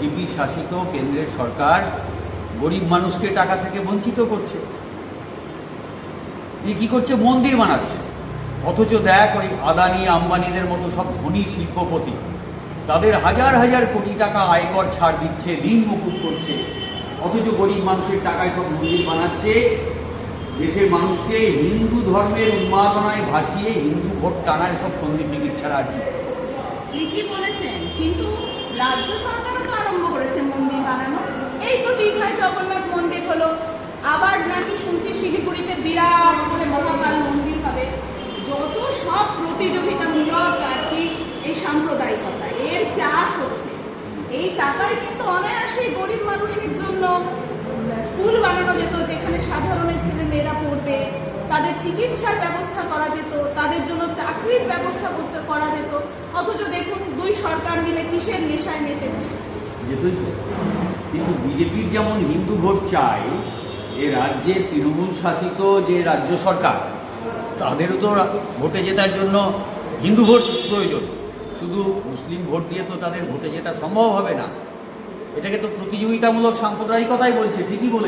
BJP শাসিত কেন্দ্রের সরকার গরিব মানুষকে টাকা থেকে বঞ্চিত করছে। এ কি করছে? মন্দির বানাচ্ছে। অথচ দেখ ওই আদানি, আম্বানিদের মতো সব ধনী শিল্পপতি, তাদের হাজার হাজার কোটি টাকা আয়কর ছাড় দিচ্ছে, ঋণ মুকুব করছে। অথচ গরিব মানুষের টাকায় সব মন্দির বানাচ্ছে। দেশের মানুষকে হিন্দু ধর্মের উন্মাদনায় ভাসিয়ে হিন্দু ভোট টানায় সব মন্দির টিকিট ছাড়া আর কি। ঠিকই বলেছেন, কিন্তু রাজ্য সরকারও তো আরম্ভ করেছে মন্দির বানানো এই তো জগন্নাথ মন্দির হলো। আবার নাকি শুনছি শিলিগুড়িতে বিরাট করে মহাকাল মন্দির হবে। যত সব প্রতিযোগিতামূলক আর কি এই সাম্প্রদায়িকতা, এর চাষ হচ্ছে। এই টাকায় কিন্তু অনায়াসেই গরিব মানুষের জন্য স্কুল বানানো যেত, যেখানে সাধারণের ছেলে মেয়েরা পড়বে, তাদের চিকিৎসার ব্যবস্থা করা যেত, তাদের জন্য চাকরির ব্যবস্থা করতে করা যেত। অথচ দেখুন দুই সরকার মিলে কিসের নেশায় মেতেছে। কিন্তু বিজেপির যেমন হিন্দু ভোট চাই, এ রাজ্যে তৃণমূল শাসিত যে রাজ্য সরকার, তাদেরও তো ভোটে জেতার জন্য হিন্দু ভোট প্রয়োজন। শুধু মুসলিম ভোট দিয়ে তো তাদের ভোটে জেতা সম্ভব হবে না। এটাকে তো প্রতিযোগিতামূলক সাম্প্রদায়িকতাই বলছে, ঠিকই বলে